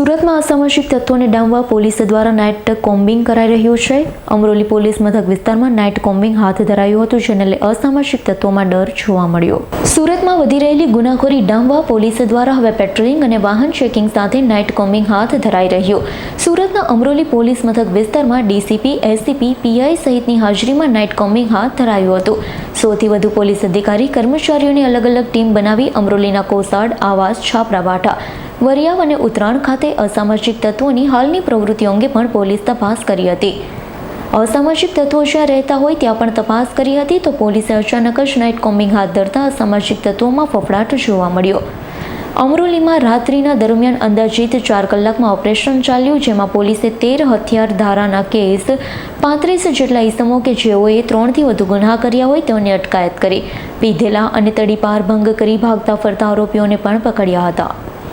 સુરતમાં અસામાજિક તત્વોને ડામવા પોલીસ દ્વારા નાઇટ કોમ્બિંગ કરાઈ રહ્યું છે. અમરોલી પોલીસ મથક વિસ્તારમાં નાઇટ કોમ્બિંગ હાથ ધરાયું હતું, જેને લઈ અસામાજિક તત્વોમાં ડર જોવા મળ્યો. સુરતમાં વધી રહેલી ગુનાખોરી ડામવા પોલીસ દ્વારા હવે પેટ્રોલિંગ અને વાહન ચેકિંગ સાથે નાઇટ કોમ્બિંગ હાથ ધરાઈ રહ્યું. સુરતના અમરોલી પોલીસ મથક વિસ્તારમાં ડીસીપી એસીપી પીઆઈ સહિતની હાજરીમાં નાઇટ કોમ્બિંગ હાથ ધરાયું હતું. સૌથી વધુ પોલીસ અધિકારી કર્મચારીઓની અલગ અલગ ટીમ બનાવી અમરોલીના કોસાડ આવાસ છાપરાવાટા વરિયાવ અને ઉત્તરાયણ ખાતે અસામાજિક તત્વોની હાલની પ્રવૃત્તિઓ અંગે પણ પોલીસ તપાસ કરી હતી. અસામાજિક તત્વો જ્યાં રહેતા હોય ત્યાં પણ તપાસ કરી હતી તો પોલીસે અચાનક જ નાઇટ કોમ્બિંગ હાથ ધરતા અસામાજિક તત્વોમાં ફફડાટ જોવા મળ્યો. અમરોલીમાં રાત્રિના દરમિયાન અંદાજિત ચાર કલાકમાં ઓપરેશન ચાલ્યું, જેમાં પોલીસે તેર હથિયાર ધારાના કેસ, પાંત્રીસ જેટલા ઈસમો કે જેઓએ ત્રણથી વધુ ગુનાહ કર્યા હોય તેઓની અટકાયત કરી. પીધેલા અને તડીપાર ભંગ કરી ભાગતા ફરતા આરોપીઓને પણ પકડ્યા હતા.